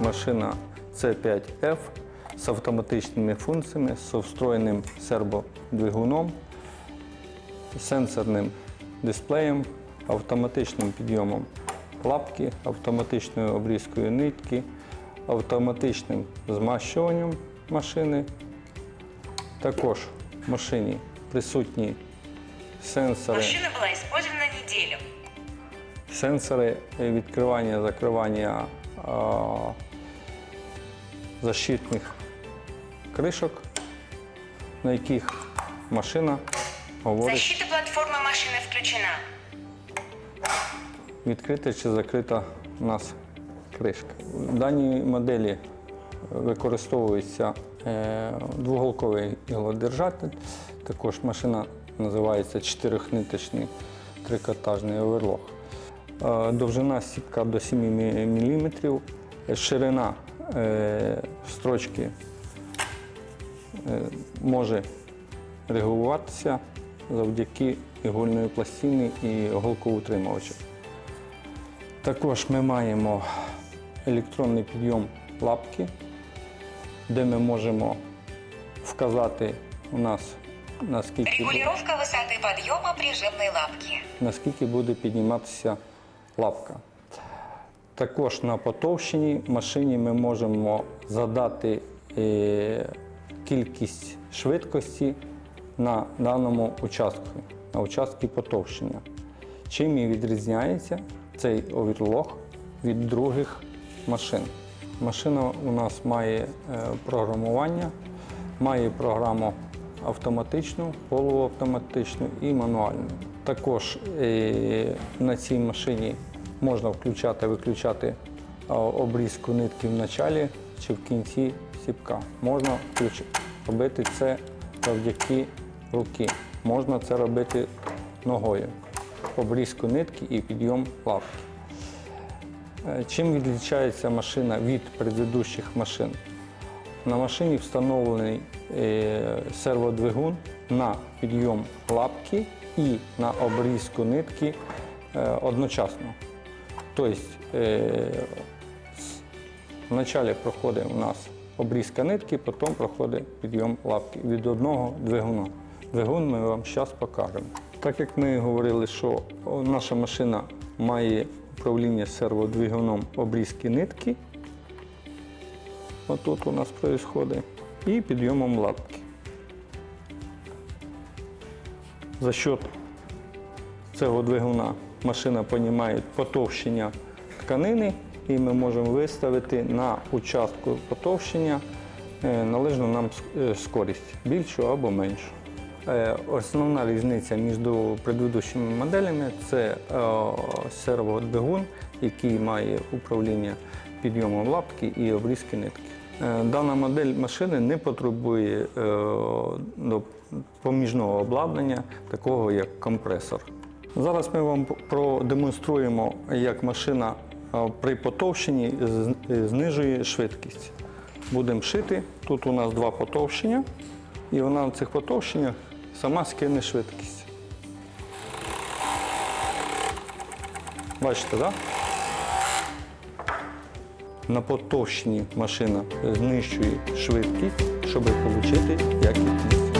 машина C5F з автоматичними функціями, з встроєним серводвигуном, сенсорним дисплеєм, автоматичним підйомом лапки, автоматичною обрізкою нитки, автоматичним змащуванням машини. Також в машині присутні сенсори. Машина была использована неделю. Сенсори відкривання, закривання защитних кришок, на яких машина говорить, Защита платформы машины включена. відкрита чи закрита у нас кришка. В даній моделі використовується е, двоголковий іглодержатель. Також машина називається чотирьохниточний трикотажний оверлог. Е, Довжина сітка до 7 мм, ширина е, строчки е, може регулюватися завдяки ігольної пластини і голковутримувачу. Також ми маємо електронний підйом лапки, де ми можемо вказати у нас наскільки, бу- Регулировка высоты подъема прижимной лапки. наскільки буде підніматися лапка. Також на потовщеній машині ми можемо задати е, кількість швидкості на даному участку, на участку потовщення. Чим і відрізняється цей оверлог від других машин. Машина у нас має е, програмування, має програму автоматичну, полуавтоматичну і мануальну. Також е, на цій машині можна включати, виключати е, обрізку нитки в началі чи в кінці сіпка. Можна робити це завдяки руки. Можна це робити ногою. Обрізку нитки і підйом лапки. Е, Чим відрізняється машина від предыдущих машин? На машині встановлений е, серводвигун на підйом лапки і на обрізку нитки е, одночасно. Тобто е, вначалі проходить у нас обрізка нитки, потім проходить підйом лапки від одного двигуна. Двигун ми вам зараз покажемо. Так як ми говорили, що наша машина має управління серводвигуном обрізки нитки, отут у нас відбувається, і підйомом лапки. За счет цього двигуна машина понімає потовщення тканини, і ми можемо виставити на участку потовщення е, належну нам е, скорість більшу або меншу. Е, Основна різниця між предыдущими моделями це серводвигун, який має управління підйомом лапки і обрізки нитки. Е, Дана модель машини не потребує е, поміжного обладнання, такого як компресор. Зараз ми вам продемонструємо, як машина е, при потовщенні знижує швидкість. Будемо шити. Тут у нас два потовщення, і вона в цих потовщеннях сама скине швидкість. Бачите, так? На потовщенні машина знищує швидкість, щоб отримати якісність